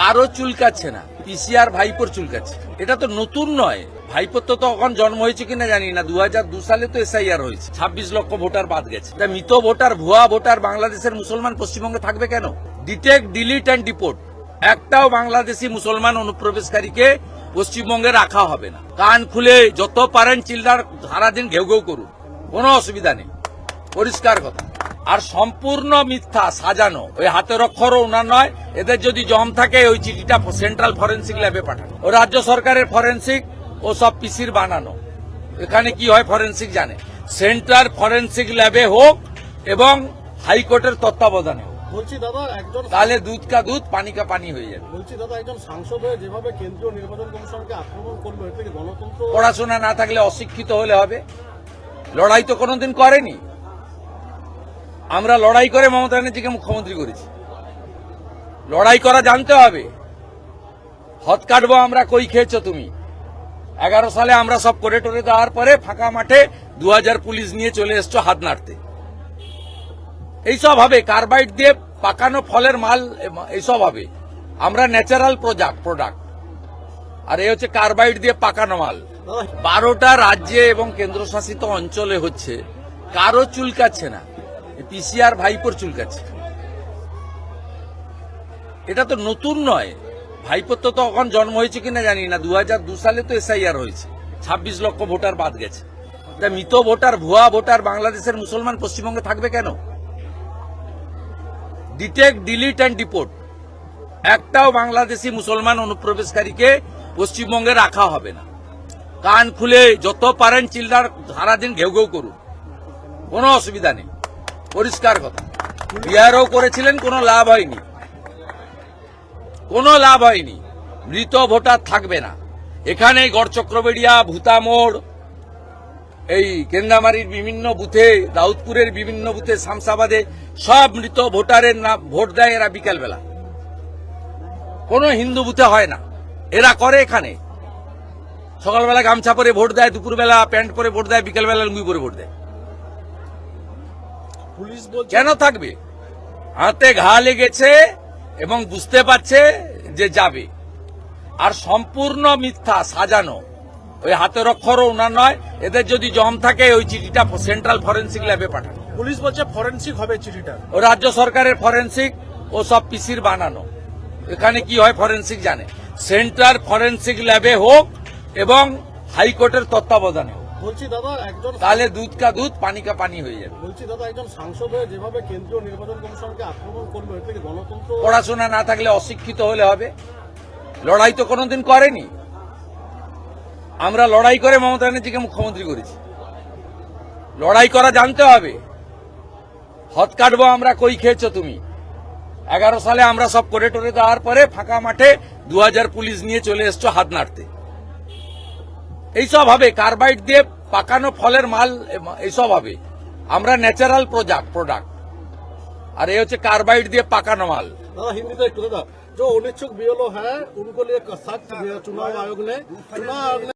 কারও চুলকাচ্ছে না, পিসিআর ভাইপোর চুলকাচ্ছে। এটা তো নতুন নয়। ভাইপোর তো তখন জন্ম হয়েছে কিনা জানি না দু হাজার দু সালে তো এসআইআর হয়েছে। ছাব্বিশ লক্ষ ভোটার বাদ গেছে। এটা মৃত ভোটার, ভুয়া ভোটার বাংলাদেশের মুসলমান পশ্চিমবঙ্গে থাকবে কেন? Detect, delete and deport. একটাও বাংলাদেশি মুসলমান অনুপ্রবেশকারীকে পশ্চিমবঙ্গে রাখা হবে না। কান খুলে যত পারেন চিল্লার, সারাদিন ঘেউ ঘেউ করুন। কোনো অসুবিধা নেই। পরিষ্কার কথা। আর সম্পূর্ণ মিথ্যা সাজানো। ওই হাতের অক্ষরও ওনার নয় এদের যদি জম থাকে ওই চিঠিটা সেন্ট্রাল ফরেন্সিক ল্যাবে পাঠানো। ও রাজ্য সরকারের ফরেন্সিক ও সব পিসির বানানো। এখানে কি হয় ফরেন্সিক জানে? সেন্ট্রাল ফরেন্সিক ল্যাবে হোক এবং হাইকোর্টের তত্ত্বাবধানে হোক। বলছি দাদা একজন তাহলে দুধ কা দুধ পানি কা পানি হয়ে যাবে। বলছি দাদা একজন সাংসদ হয়ে যেভাবে কেন্দ্রীয় নির্বাচন কমিশনকে আক্রমণ করল এর থেকে গণতন্ত্র পড়াশোনা না থাকলে অশিক্ষিত হলে হবে। লড়াই তো কোনোদিন করেনি। আমরা লড়াই করে মমতা ব্যানার্জিকে মুখ্যমন্ত্রী করেছি। লড়াই করা জানতে হবে। হত কাটবো আমরা, কই খেয়েছো তুমি? এগারো সালে আমরা সব করে টরে দেওয়ার পরে ফাঁকা মাঠে দু হাজার পুলিশ নিয়ে চলে এসছো হাত নাড়তে। এইসব হবে। কার্বাইড দিয়ে পাকানো ফলের মাল এইসব হবে। আমরা ন্যাচারাল প্রোডাক্ট প্রোডাক্ট আর এই হচ্ছে কার্বাইড দিয়ে পাকানো মাল। বারোটা রাজ্যে এবং কেন্দ্রশাসিত অঞ্চলে হচ্ছে। কারও চুলকাচ্ছে না। পিসিআর ভাইপোর চুল চুলকাচ্ছে এটা তো নতুন নয়। ভাইপোর তো তখন জন্ম হয়েছে কিনা জানি না। দু দু সালে তো এসআইআর হয়েছে। ছাব্বিশ লক্ষ ভোটার বাদ গেছে। তা মৃত ভোটার, ভুয়া ভোটার বাংলাদেশের মুসলমান পশ্চিমবঙ্গে থাকবে কেন? Detect, delete and deport. একটাও বাংলাদেশি মুসলমান অনুপ্রবেশকারীকে পশ্চিমবঙ্গে রাখা হবে না। কান খুলে যত পারেন চিল্লার, সারাদিন ঘেউ ঘেউ করুন। কোনো অসুবিধা নেই। পরিষ্কার কথা। বিহারও করেছিলেন, কোনো লাভ হয়নি। কোনো লাভ হয়নি। মৃত ভোটার থাকবে না। এখানে গড়চক্রবেড়িয়া, ভূতামোড়, এই কেন্দামারির বিভিন্ন বুথে, দাউদপুরের বিভিন্ন বুথে, শামসাবাদে সব মৃত ভোটারের নাম, ভোট দেয় এরা বিকালবেলা। কোনো হিন্দু বুথে হয় না। এরা করে এখানে। সকালবেলা গামছা পরে ভোট দেয়, দুপুরবেলা প্যান্ট পরে ভোট দেয়, বিকেলবেলা লুঙ্গি পরে ভোট দেয়। পুলিশ বলছে কেন থাকবে? হাতে ঘা লেগেছে এবং বুঝতে পারছে যে যাবে। আর সম্পূর্ণ মিথ্যা সাজানো। ওই হাতের অক্ষরও ওনার নয় এদের যদি জম থাকে ওই চিঠিটা সেন্ট্রাল ফরেন্সিক ল্যাবে পাঠানো। পুলিশ বলছে ফরেন্সিক হবে চিঠিটা। ও রাজ্য সরকারের ফরেন্সিক ও সব পিসির বানানো। এখানে কি হয় ফরেন্সিক জানে। সেন্ট্রাল ফরেন্সিক ল্যাবে হোক এবং হাইকোর্টের তত্ত্বাবধানে হোক। বলছি দাদা একজন তাহলে দুধ কা দুধ পানি কা পানি হয়ে যাবে। বলছি দাদা একজন সাংসদ হয়ে যেভাবে কেন্দ্রীয় নির্বাচন কমিশনকে আক্রমণ করল এর থেকে গণতন্ত্র পড়াশোনা না থাকলে অশিক্ষিত হলে হবে। লড়াই তো কোনোদিন করেনি। আমরা লড়াই করে মমতা ব্যানার্জিকে মুখ্যমন্ত্রী করেছি। লড়াই করা জানতে হবে। হত কাটবো আমরা কই খেয়েছো তুমি? এগারো সালে আমরা সব করে টরে দেওয়ার পরে ফাঁকা মাঠে দু হাজার পুলিশ নিয়ে চলে এসছো হাত নাড়তে। এইসব হবে কার্বাইড দিয়ে পাকানো ফলের মাল এম- এইসব হবে আমরা ন্যাচারাল প্রোডাক্ট প্রোডাক্ট আর এই হচ্ছে কার্বাইড দিয়ে পাকানো মাল दादा हिंदी तो एक तो दादा जो अनिच्छुक बीएलओ है उनको लिए सख्त चुनाव आयोग ने चुनाव आयोग ने